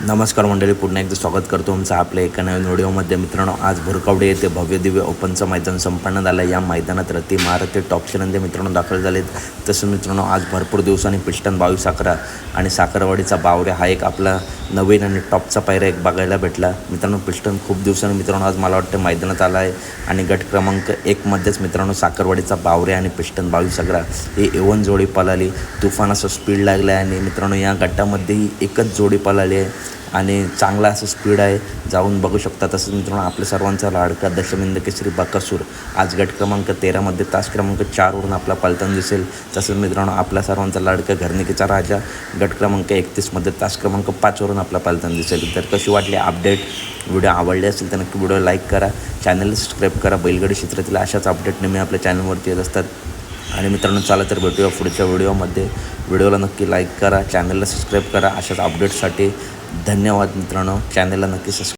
नमस्कार मंडळी पुन्हा एकदा स्वागत करतो आमचं आपल्या एका नवीन व्हिडिओमध्ये. मित्रांनो आज भुरकावडे येथे भव्य दिव्य ओपनचं मैदान संपन्न झालं. या मैदानात रती महारथी टॉपचे नंदी मित्रांनो दाखल झालेत. तसं मित्रांनो आज भरपूर दिवसांनी पिष्टन बावीस साखरा आणि साखरवाडीचा बावऱ्या हा एक आपला नवीन आणि टॉपचा पायरा एक बघायला भेटला. मित्रांनो पिष्टन खूप दिवसांनी मित्रांनो आज मला वाटतं मैदानात आला आहे. आणि गट क्रमांक एकमध्येच मित्रांनो साखरवाडीचा बावऱ्या आणि पिष्टन बावीस साखरा ही एवन जोडी पळाली. तुफान असं स्पीड लागलं आहे आणि मित्रांनो या गटामध्येही एकच जोडी पळाली आहे. आणि चांगला असं स्पीड आहे. जाऊन बघू शकता तसंच मित्रांनो आपल्या सर्वांचा लाडका दशमिंद केसरी बकासूर. आज गट क्रमांक तेरामध्ये तास क्रमांक चारवरून आपला पलताना दिसेल. तसंच मित्रांनो आपल्या सर्वांचा लाडका घरनिकेचा राजा गट क्रमांक एकतीसमध्ये तास क्रमांक पाचवरून आपला पलताना दिसेल. तर कशी वाटली अपडेट व्हिडिओ आवडले असेल तर नक्की व्हिडिओ लाईक करा. चॅनल सबस्क्राईब करा. बैलगाडी क्षेत्रातील अशाच अपडेट नेहमी आपल्या चॅनलवरती येत असतात. आणि मित्रांनो चला तर भेटूया पुढच्या व्हिडिओमध्ये. व्हिडिओला नक्की लाईक करा चॅनलला सबस्क्राईब करा. अशाच अपडेट्ससाठी धन्यवाद मित्रांनो. चॅनलला नक्की सबस्क्राईब